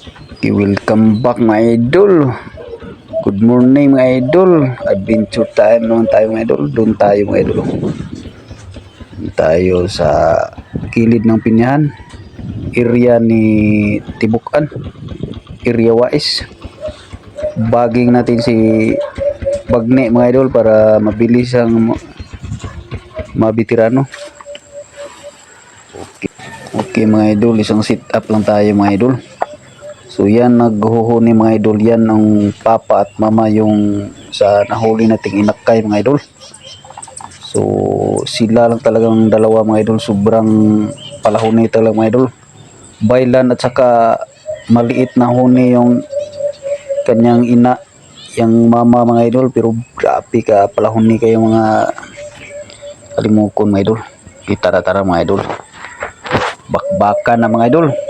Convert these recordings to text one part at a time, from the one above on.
Okay, welcome back mga idol. Good morning mga idol. Adventure time naman tayo mga idol. Doon tayo mga idol. Doon tayo sa kilid ng Pinyahan. Area ni Tibukan. Area wise. Baging natin si Bagne mga idol para mabilis ang ma- mabitirano. Okay. okay mga idol, isang sit up lang tayo mga idol. So yan naghuhuni mga idol yan ng papa at mama yung sa nahuli nating inakay mga idol. So sila lang talagang dalawa mga idol sobrang palahuni talaga mga idol. Bailan at saka maliit na huni yung kanyang ina yung mama mga idol pero grabe ka palahuni kayo mga kalimukon mga idol. Kita tara mga idol. Bakbakan na mga idol.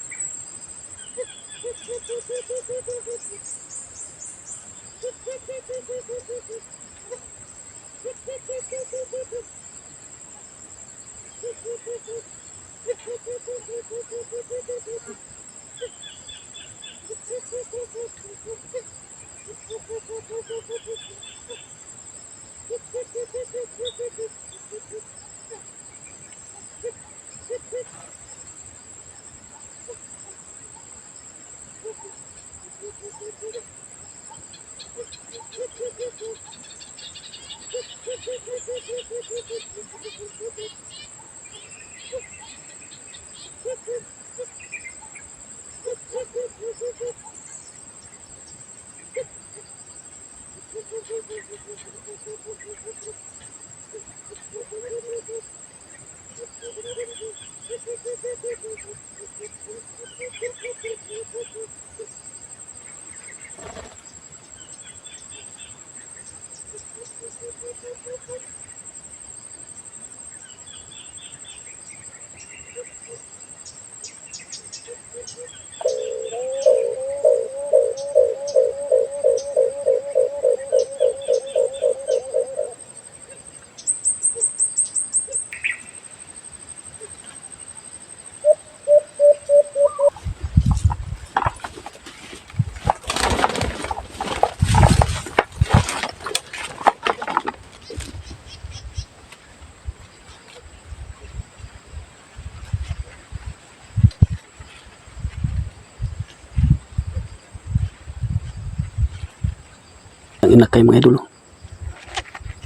inakay mga idol. oh.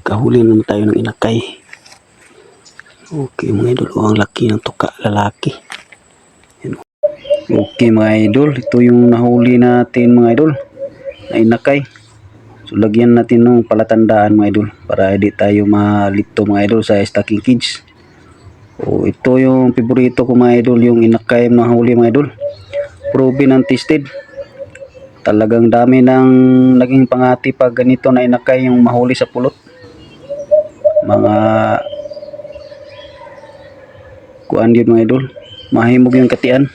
Kahuli naman tayo ng inakay. Okay mga idol. Oh, ang laki ng tuka lalaki. Oh. Okay mga idol. Ito yung nahuli natin mga idol. Na inakay. So lagyan natin ng palatandaan mga idol. Para hindi tayo malito mga idol sa stocking kids. Oh, ito yung paborito ko mga idol. Yung inakay na huli mga idol. Proven and tested talagang dami ng naging pangati pag ganito na inakay yung mahuli sa pulot. Mga kuan yun mga idol. Mahimog yung katian.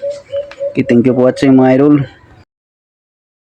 Okay, thank you for watching mga idol